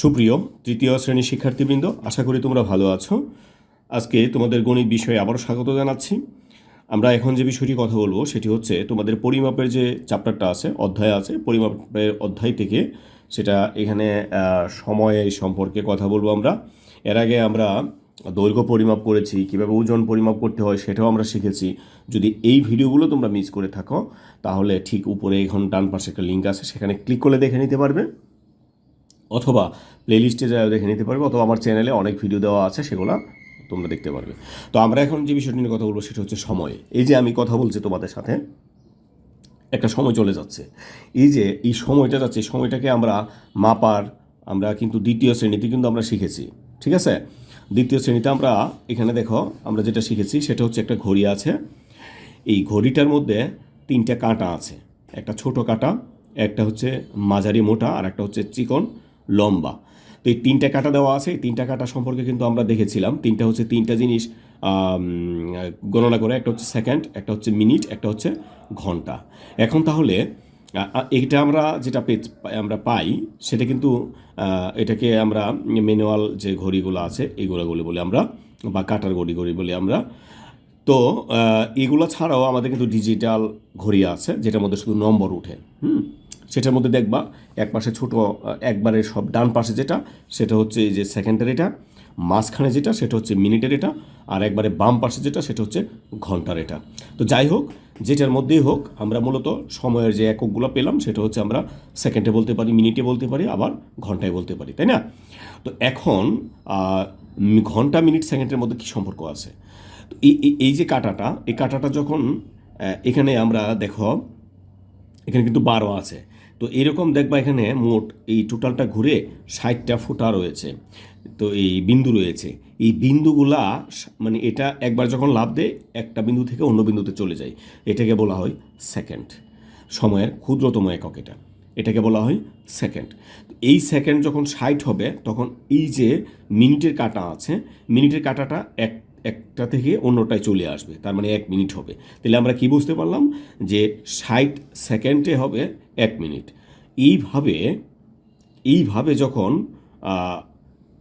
সুপ্রিয় তৃতীয় শ্রেণির শিক্ষার্থীবৃন্দ, আশা করি তোমরা ভালো আছো। আজকে তোমাদের গণিত বিষয়ে আবারও স্বাগত জানাচ্ছি। আমরা এখন যে বিষয়টি কথা বলব, সেটি হচ্ছে তোমাদের পরিমাপের যে চ্যাপ্টারটা আছে, অধ্যায় আছে, পরিমাপের অধ্যায় থেকে সেটা এখানে সময় সম্পর্কে কথা বলব আমরা। এর আগে আমরা দৈর্ঘ্য পরিমাপ করেছি, কীভাবে ওজন পরিমাপ করতে হয় সেটাও আমরা শিখেছি। যদি এই ভিডিওগুলো তোমরা মিস করে থাকো, তাহলে ঠিক উপরে এখন ডান পাশে একটা লিঙ্ক আছে, সেখানে ক্লিক করলে দেখে নিতে পারবে। অথবা প্লেলিস্টে যা দেখে নিতে পারবে, অথবা আমার চ্যানেলে অনেক ভিডিও দেওয়া আছে, সেগুলো তোমরা দেখতে পারবে। তো আমরা এখন যে বিষয়টি নিয়ে কথা বলব, সেটা হচ্ছে সময়। এই যে আমি কথা বলছি তোমাদের সাথে, একটা সময় চলে যাচ্ছে। এই যে এই সময়টা যাচ্ছে সময়টাকে আমরা মাপার, আমরা কিন্তু দ্বিতীয় শ্রেণীতে কিন্তু আমরা শিখেছি, ঠিক আছে? দ্বিতীয় শ্রেণীতে আমরা এখানে দেখো, আমরা যেটা শিখেছি, সেটা হচ্ছে একটা ঘড়ি আছে। এই ঘড়িটার মধ্যে তিনটা কাঁটা আছে। একটা ছোট কাঁটা, একটা হচ্ছে মাঝারি মোটা, আর একটা হচ্ছে চিকন। লম্বা। তো এই তিনটা কাটা দেওয়া আছে তিনটা কাটা সম্পর্কে কিন্তু আমরা দেখেছিলাম। তিনটা হচ্ছে তিনটা জিনিস গণনা করে, একটা হচ্ছে সেকেন্ড একটা হচ্ছে মিনিট একটা হচ্ছে ঘণ্টা। এখন তাহলে এটা আমরা যেটা পেজ আমরা পাই, সেটা কিন্তু এটাকে আমরা ম্যানুয়াল যে ঘড়িগুলো আছে এইগুলো বলে আমরা, বা কাটার ঘড়ি ঘড়ি বলে আমরা। তো এগুলো ছাড়াও আমাদের কিন্তু ডিজিটাল ঘড়ি আছে, যেটার মধ্যে শুধু নম্বর উঠে, হুম? সেটার মধ্যে দেখবা এক পাশে ছোট, একবারে সব ডান পাশে যেটা, সেটা হচ্ছে এই যে সেকেন্ডের এটা মাঝখানে যেটা, সেটা হচ্ছে মিনিটের এটা আর একবারে বাম পাশে যেটা, সেটা হচ্ছে ঘণ্টার এটা তো যাই হোক, যেটার মধ্যেই হোক, আমরা মূলত সময়ের যে এককগুলো পেলাম, সেটা হচ্ছে আমরা সেকেন্ডে বলতে পারি মিনিটে বলতে পারি, আবার ঘন্টায় বলতে পারি, তাই না? তো এখন ঘণ্টা মিনিট সেকেন্ডের মধ্যে কী সম্পর্ক আছে? এই- এই যে কাটাটা, এই কাটাটা যখন এখানে আমরা দেখো, এখানে কিন্তু বারো আছে। তো এরকম দেখবা এখানে মোট এই টোটালটা ঘুরে ষাটটা ফুটা রয়েছে। তো এই বিন্দু রয়েছে। এই বিন্দুগুলা মানে এটা একবার যখন লাভ দেয়, একটা বিন্দু থেকে অন্য বিন্দুতে চলে যায়। এটাকে বলা হয় সেকেন্ড। সময়ের ক্ষুদ্রতম একক এটা। এটাকে বলা হয় সেকেন্ড। এই সেকেন্ড যখন ষাট হবে, তখন এই যে মিনিটের কাটা আছে, মিনিটের কাটাটা এক একটা থেকে অন্যটায় চলে আসবে, তার মানে এক মিনিট হবে। তাহলে আমরা কি বুঝতে পারলাম? যে ষাট সেকেন্ডে হবে এক মিনিট। এইভাবে এইভাবে যখন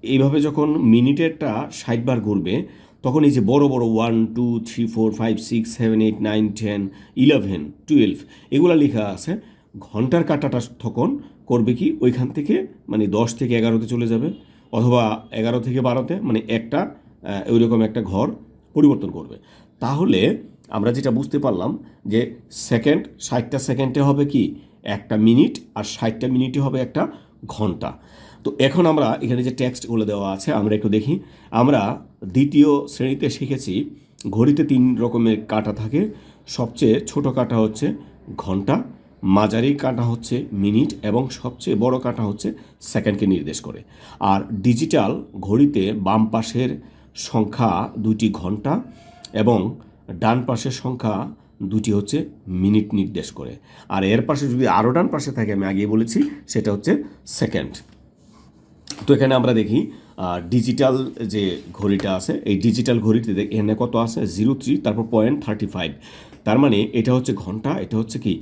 এইভাবে যখন মিনিটেরটা ষাট বার ঘুরবে, তখন এই যে বড় বড় one, two, three, four, five, six, seven, eight, nine, ten, eleven, twelve, এগুলো লেখা আছে। ঘণ্টার কাটাটা তখন করবে কি? ওইখান থেকে মানে দশ থেকে এগারোতে চলে যাবে, অথবা এগারো থেকে বারোতে মানে একটা ওইরকম একটা ঘর পরিবর্তন করবে। তাহলে আমরা যেটা বুঝতে পারলাম যে সেকেন্ড ষাটটা সেকেন্ডে হবে কি? একটা মিনিট আর ষাটটা মিনিটে হবে একটা ঘণ্টা। তো এখন আমরা এখানে যে টেক্সটগুলো দেওয়া আছে, আমরা একটু দেখি। আমরা দ্বিতীয় শ্রেণীতে শিখেছি, ঘড়িতে তিন রকমের কাঁটা থাকে। সবচেয়ে ছোট কাঁটা হচ্ছে ঘণ্টা, মাঝারি কাঁটা হচ্ছে মিনিট এবং সবচেয়ে বড় কাঁটা হচ্ছে সেকেন্ডকে নির্দেশ করে। আর ডিজিটাল ঘড়িতে বাম পাশের সংখ্যা দুটি ঘণ্টা এবং ডান পাশের সংখ্যা দুটি হচ্ছে মিনিট নির্দেশ করে। আর এর পাশে যদি আরও ডান পাশে থাকে, আমি আগেই বলেছি, সেটা হচ্ছে সেকেন্ড। তো এখানে আমরা দেখি ডিজিটাল যে ঘড়িটা আছে, এই ডিজিটাল ঘড়িতে এখানে কত আছে? জিরো থ্রি, তারপর পয়েন্ট থার্টি ফাইভ। তার মানে এটা হচ্ছে ঘণ্টা, এটা হচ্ছে কি?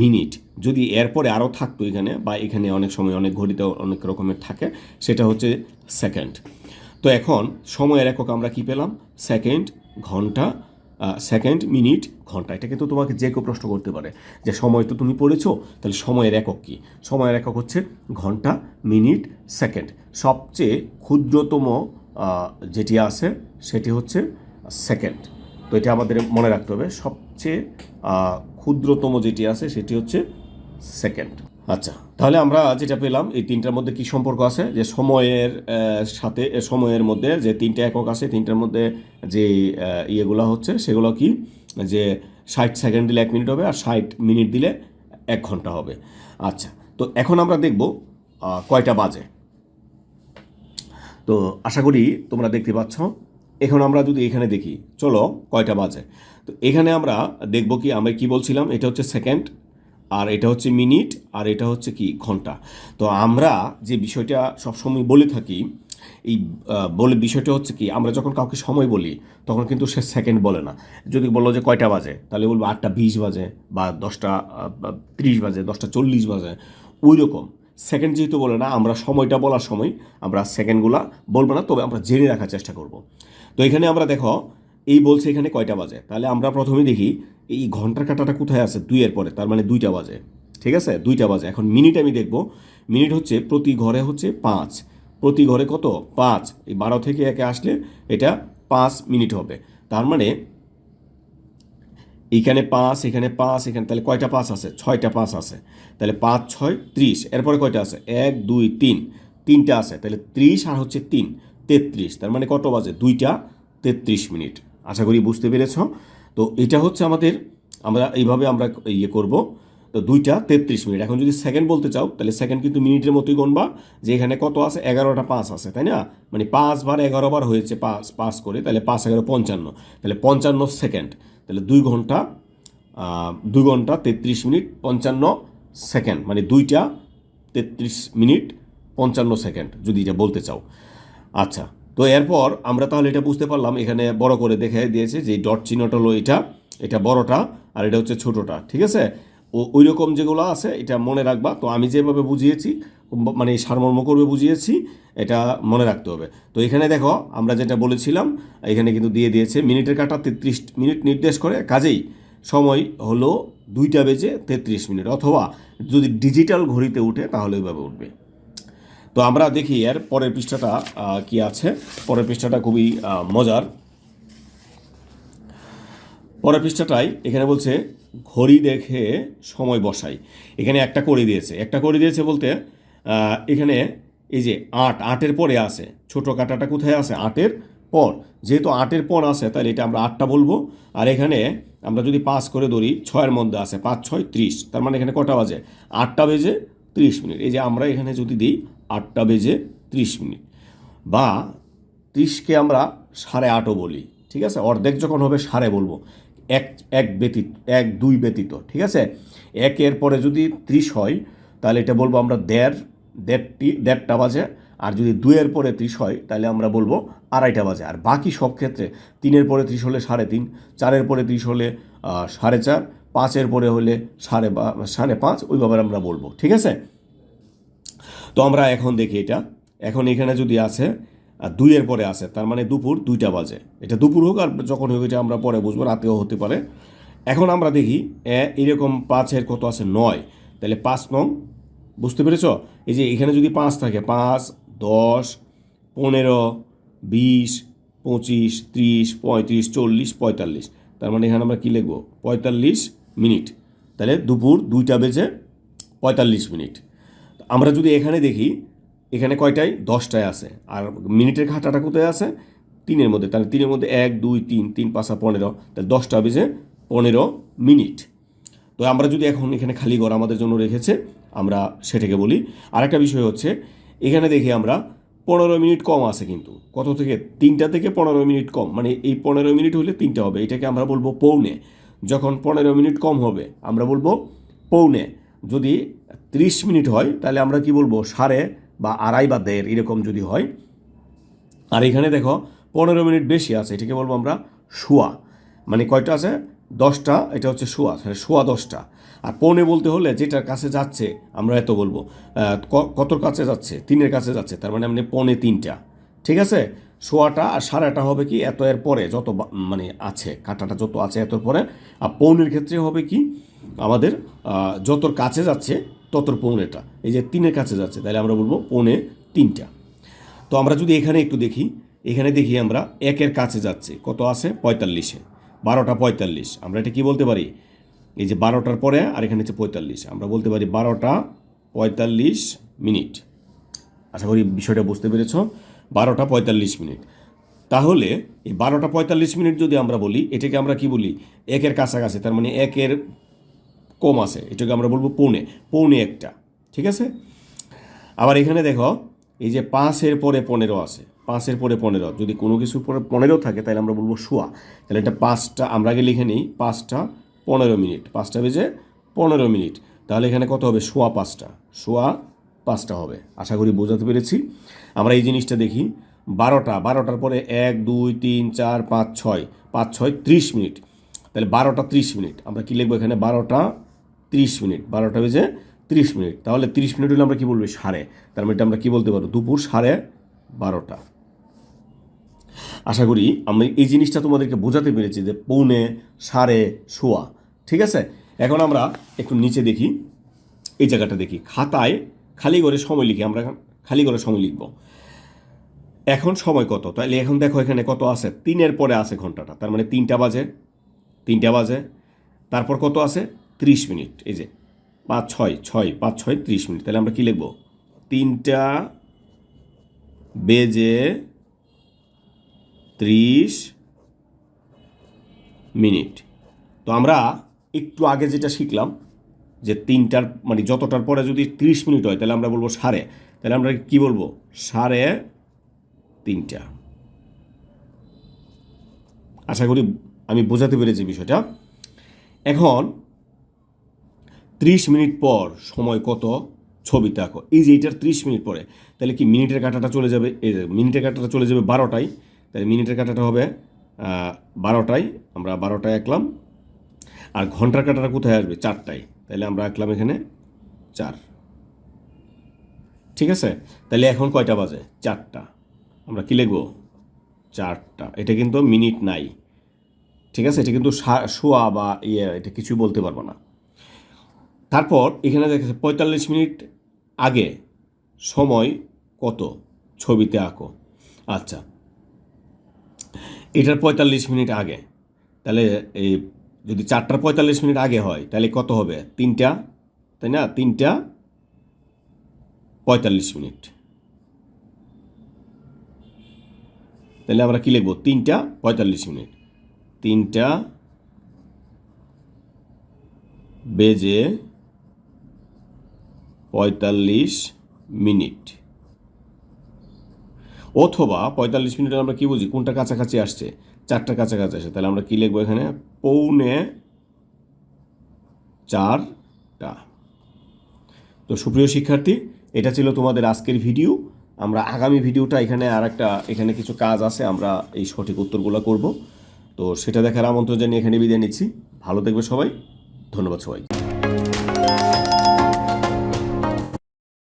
মিনিট। যদি এরপরে আরও থাকতো এখানে, বা এখানে অনেক সময় অনেক ঘড়িতে অনেক রকমের থাকে, সেটা হচ্ছে সেকেন্ড। তো এখন সময়ের একক আমরা কি পেলাম? সেকেন্ড, ঘণ্টা সেকেন্ড, মিনিট, ঘণ্টা। এটা কিন্তু তোমাকে যে কেউ প্রশ্ন করতে পারে যে সময় তো তুমি পড়েছো, তাহলে সময়ের একক কি? সময়ের একক হচ্ছে ঘণ্টা, মিনিট, সেকেন্ড। সবচেয়ে ক্ষুদ্রতম যেটি আছে, সেটি হচ্ছে সেকেন্ড। তো এটা আমাদের মনে রাখতে হবে। সবচেয়ে ক্ষুদ্রতম যেটি আছে, সেটি হচ্ছে সেকেন্ড। আচ্ছা তাহলে আমরা যেটা পেলাম, এই তিনটার মধ্যে কি সম্পর্ক আছে? যে সময়ের সাথে সময়ের মধ্যে যে তিনটা একক আছে, তিনটার মধ্যে যে ইয়েগুলো হচ্ছে, সেগুলো কি? যে ষাট সেকেন্ড দিলে এক মিনিট হবে আর ষাট মিনিট দিলে এক ঘণ্টা হবে। আচ্ছা তো এখন আমরা দেখব কয়টা বাজে। তো আশা করি তোমরা দেখতে পাচ্ছ। এখন আমরা যদি এখানে দেখি, চলো কয়টা বাজে। তো এখানে আমরা দেখব কি, আমরা কি বলছিলাম? এটা হচ্ছে সেকেন্ড আর এটা হচ্ছে মিনিট, আর এটা হচ্ছে কি, ঘণ্টা। তো আমরা যে বিষয়টা সবসময় বলে থাকি, এই বলে বিষয়টা হচ্ছে কি, আমরা যখন কাউকে সময় বলি, তখন কিন্তু সে সেকেন্ড বলে না। যদি বলো যে কয়টা বাজে, তাহলে বলব আটটা বিশ বাজে বা দশটা ত্রিশ বাজে, দশটা চল্লিশ বাজে। ওই রকম সেকেন্ড যেহেতু বলে না, আমরা সময়টা বলার সময় আমরা সেকেন্ডগুলা বলব না, তবে আমরা জেনে রাখার চেষ্টা করব। তো এখানে আমরা দেখো এই বলছে এখানে কয়টা বাজে? তাহলে আমরা প্রথমে দেখি, এই ঘণ্টার কাটাটা কোথায় আছে? দুইয়ের পরে, তার মানে দুইটা বাজে। ঠিক আছে? দুইটা বাজে। এখন মিনিট আমি দেখব। মিনিট হচ্ছে প্রতি ঘরে হচ্ছে পাঁচ। প্রতি ঘরে কত? পাঁচ। এই বারো থেকে একে আসলে এটা পাঁচ মিনিট হবে। তার মানে এইখানে পাঁচ, এখানে পাঁচ, এখানে তাহলে কয়টা পাঁচ আছে? ছয়টা পাঁচ আছে। তাহলে পাঁচ, ছয়, ত্রিশ। এরপরে কয়টা আছে? এক, দুই, তিন। তিনটা আছে। তাহলে ত্রিশ আর হচ্ছে তিন। তেত্রিশ। তার মানে কত বাজে? দুইটা তেত্রিশ মিনিট। আশা করি বুঝতে পেরেছ। তো এটা হচ্ছে আমাদের, আমরা এইভাবে আমরা ইয়ে করব। তো দুইটা তেত্রিশ মিনিট। এখন যদি সেকেন্ড বলতে চাও, তাহলে সেকেন্ড কিন্তু মিনিটের মতোই গণবা, যে এখানে কত আছে? এগারোটা পাঁচ আছে, তাই না? মানে পাঁচ বার এগারো বার হয়েছে পাঁচ পাঁচ করে, তাহলে পাঁচ এগারো পঞ্চান্ন। তাহলে পঞ্চান্ন সেকেন্ড তাহলে দুই ঘণ্টা দুই ঘণ্টা তেত্রিশ মিনিট, পঞ্চান্ন সেকেন্ড মানে দুইটা তেত্রিশ মিনিট, পঞ্চান্ন সেকেন্ড যদি এটা বলতে চাও। আচ্ছা তো এরপর আমরা তাহলে এটা বুঝতে পারলাম, এখানে বড় করে দেখে দিয়েছে যে ডট চিহ্নটা হলো এটা এটা বড়টা আর এটা হচ্ছে ছোটোটা, ঠিক আছে? ও ওই রকম যেগুলো আছে, এটা মনে রাখবা। তো আমি যেভাবে বুঝিয়েছি মানে সারমর্ম করবে বুঝিয়েছি, এটা মনে রাখতে হবে। তো এখানে দেখো, আমরা যেটা বলেছিলাম, এখানে কিন্তু দিয়ে দিয়েছে, মিনিটের কাটা তেত্রিশ মিনিট নির্দেশ করে, কাজেই সময় হলো দুইটা বেজে তেত্রিশ মিনিট, অথবা যদি ডিজিটাল ঘড়িতে উঠে তাহলে ওইভাবে উঠবে। তো আমরা দেখি এর পরের পৃষ্ঠাটা কি আছে? পরের পৃষ্ঠাটা খুবই মজার। পরের পৃষ্ঠাটাই এখানে বলছে, ঘড়ি দেখে সময় বসাই। এখানে একটা করে দিয়েছে। একটা করে দিয়েছে বলতে এখানে এই যে আট, আটের পরে আছে। ছোট কাটাটা কোথায় আছে? আটের পর। যেহেতু আটের পর আছে, তাহলে এটা আমরা আটটা বলব। আর এখানে আমরা যদি পাঁচ করে ধরি, ছয়ের মধ্যে আছে, পাঁচ, ছয়, ত্রিশ। তার মানে এখানে কটা বাজে? আটটা বেজে ত্রিশ মিনিট। এই যে আমরা এখানে যদি দিই আটটা বেজে ত্রিশ মিনিট। বা ত্রিশকে আমরা সাড়ে আটও বলি, ঠিক আছে? অর্ধেক যখন হবে সাড়ে বলব। এক এক ব্যতীত, এক, দুই ব্যতীত, ঠিক আছে? একের পরে যদি ত্রিশ হয়, তাহলে এটা বলব আমরা দেড়, দেড়টি, দেড়টা বাজে। আর যদি দুইয়ের পরে ত্রিশ হয়, তাহলে আমরা বলব আড়াইটা বাজে। আর বাকি সব ক্ষেত্রে তিনের পরে ত্রিশ হলে সাড়ে তিন, চারের পরে ত্রিশ হলে সাড়ে চার, পাঁচের পরে হলে সাড়ে সাড়ে পাঁচ, ওইভাবে আমরা বলব, ঠিক আছে? তো আমরা এখন দেখি এটা। এখন এখানে যদি আছে আর দুইয়ের পরে আছে তার মানে দুপুর দুইটা বাজে। এটা দুপুর হোক আর যখন হোক এটা আমরা পরে বুঝব, রাতেও হতে পারে। এখন আমরা দেখি এরকম পাঁচের কত আছে? নয়। তাহলে পাঁচ নং, বুঝতে পেরেছ? এই যে এখানে যদি পাঁচ থাকে, পাঁচ, দশ, পনেরো, বিশ, পঁচিশ, ত্রিশ, পঁয়ত্রিশ, চল্লিশ, পঁয়তাল্লিশ। তার মানে এখানে আমরা কী লিখব? পঁয়তাল্লিশ মিনিট। তাহলে দুপুর দুইটা বেজে পঁয়তাল্লিশ মিনিট। আমরা যদি এখানে দেখি, এখানে কয়টায়? দশটায় আছে। আর মিনিটের ঘাটাটা কোথায় আছে? তিনের মধ্যে। তাহলে তিনের মধ্যে এক, দুই, তিন তিন, পাঁচা পনেরো। তাহলে দশটা বেজে পনেরো মিনিট। তো আমরা যদি এখন এখানে খালি ঘর আমাদের জন্য রেখেছে, আমরা সেটাকে বলি। আরেকটা বিষয় হচ্ছে, এখানে দেখি আমরা পনেরো মিনিট কম আছে কিন্তু। কত থেকে? তিনটা থেকে পনেরো মিনিট কম। মানে এই পনেরো মিনিট হলে তিনটা হবে। এটাকে আমরা বলব পৌনে। যখন পনেরো মিনিট কম হবে, আমরা বলব পৌনে। যদি ত্রিশ মিনিট হয়, তাহলে আমরা কি বলব, সাড়ে বা আড়াই বা দেড়, এরকম যদি হয়। আর এখানে দেখো, পনেরো মিনিট বেশি আছে, এটাকে বলব আমরা শোয়া। মানে কয়টা আছে? দশটা, এটা হচ্ছে শোয়া, তাহলে শোয়া দশটা। আর পৌনে বলতে হলে যেটার কাছে যাচ্ছে, আমরা এত বলব কতর কাছে যাচ্ছে? তিনের কাছে যাচ্ছে, তার মানে মানে পৌনে তিনটা। ঠিক আছে? শোয়াটা আর সাড়েটা হবে কি? এত এর পরে, যত মানে আছে, কাটাটা যত আছে এতর পরে। আর পৌনের ক্ষেত্রে হবে কি? আমাদের যতর কাছে যাচ্ছে ততর পৌনেটা এই যে তিনের কাছে যাচ্ছে, তাহলে আমরা বলব পৌনে তিনটা। তো আমরা যদি এখানে একটু দেখি, এখানে দেখি আমরা একের কাছে যাচ্ছে, কত আছে? পঁয়তাল্লিশে। বারোটা পঁয়তাল্লিশ। আমরা এটা কি বলতে পারি? এই যে বারোটার পরে আর এখানে হচ্ছে পঁয়তাল্লিশ। আমরা বলতে পারি বারোটা পঁয়তাল্লিশ মিনিট। আশা করি বিষয়টা বুঝতে পেরেছ। বারোটা পঁয়তাল্লিশ মিনিট। তাহলে এই বারোটা পঁয়তাল্লিশ মিনিট যদি আমরা বলি, এটাকে আমরা কি বলি? একের কাছাকাছি, তার মানে একের কম আছে, এটাকে আমরা বলব পৌনে পৌনে একটা, ঠিক আছে? আবার এখানে দেখো, এই যে পাঁচের পরে পনেরো আছে, পাঁচের পরে পনেরো, যদি কোনো কিছুর পরে পনেরো থাকে, তাহলে আমরা বলব শোয়া তাহলে এটা পাঁচটা, আমরা আগে লিখে নিই, পাঁচটা পনেরো মিনিট, পাঁচটা বেজে পনেরো মিনিট, তাহলে এখানে কত হবে? শোয়া পাঁচটা শোয়া পাঁচটা হবে, আশা করি বোঝাতে পেরেছি। আমরা এই জিনিসটা দেখি, বারোটা, বারোটার পরে এক, দুই, তিন, চার, পাঁচ, ছয় পাঁচ, ছয়, ত্রিশ মিনিট, তাহলে বারোটা ত্রিশ মিনিট, আমরা কী লিখব এখানে? বারোটা ত্রিশ মিনিট, বারোটা বেজে তিরিশ মিনিট। তাহলে তিরিশ মিনিট হলে আমরা কী বলব? সাড়ে। তার মানে এটা আমরা কী বলতে পারব? দুপুর সাড়ে বারোটা। আশা করি আমি এই জিনিসটা তোমাদেরকে বোঝাতে পেরেছি যে পৌনে সাড়ে শোয়া। ঠিক আছে? এখন আমরা একটু নিচে দেখি, এই জায়গাটা দেখি। খাতায় খালি করে সময় লিখি, আমরা খালি করে সময় লিখব। এখন সময় কত? তাহলে এখন দেখো এখানে কত আছে? তিনের পরে আছে ঘন্টাটা। তার মানে তিনটা বাজে তিনটা বাজে। তারপর কত আছে? ত্রিশ মিনিট, এই যে পাঁচ ছয় ছয়, পাঁচ ছয়, ত্রিশ মিনিট। তাহলে আমরা কী লিখব? তিনটা বেজে ত্রিশ মিনিট। তো আমরা একটু আগে যেটা শিখলাম, যে তিনটার মানে যতটার পরে যদি ত্রিশ মিনিট হয়, তাহলে আমরা বলব সাড়ে। তাহলে আমরা কি বলব? সাড়ে তিনটা। আশা করি আমি বোঝাতে পেরেছি বিষয়টা। এখন ত্রিশ মিনিট পর সময় কত? ছবিতে আঁকো এই যে এইটার ত্রিশ মিনিট পরে, তাহলে কি মিনিটের কাটাটা চলে যাবে? এই মিনিটের কাটাটা চলে যাবে বারোটায়, তাহলে মিনিটের কাটাটা হবে বারোটায়। আমরা বারোটায় আঁকলাম। আর ঘণ্টার কাটাটা কোথায় আসবে? চারটায়। তাহলে আমরা আঁকলাম এখানে চার। ঠিক আছে? তাহলে এখন কয়টা বাজে? চারটা। আমরা কি লিখব? চারটা। এটা কিন্তু মিনিট নাই। ঠিক আছে? এটা কিন্তু শোয়া বা ইয়ে এটা কিছু বলতে পারব না। তারপর এখানে দেখেছে পঁয়তাল্লিশ মিনিট আগে সময় কত? ছবিতে আঁকো। আচ্ছা। এটার পঁয়তাল্লিশ মিনিট আগে। তাহলে এই যদি চারটার পঁয়তাল্লিশ মিনিট আগে হয়, তাহলে কত হবে? তিনটা, তাই না? তিনটা পঁয়তাল্লিশ মিনিট। তাহলে আমরা কী লিখব? তিনটা পঁয়তাল্লিশ মিনিট। তিনটা বেজে পঁয়তাল্লিশ মিনিট। অথবা পঁয়তাল্লিশ মিনিটে আমরা কী বুঝি? কোনটা কাছাকাছি আসছে? চারটা কাছাকাছি আসে তাহলে আমরা কী লিখব এখানে? পৌনে চারটা। তো সুপ্রিয় শিক্ষার্থী, এটা ছিল তোমাদের আজকের ভিডিও। আমরা আগামী ভিডিওটা এখানে আর একটা এখানে কিছু কাজ আছে, আমরা এই সঠিক উত্তরগুলো করব। তো সেটা দেখার আমন্ত্রণ জানিয়ে এখানে বিদায় নিচ্ছি। ভালো দেখবে সবাই। ধন্যবাদ সবাই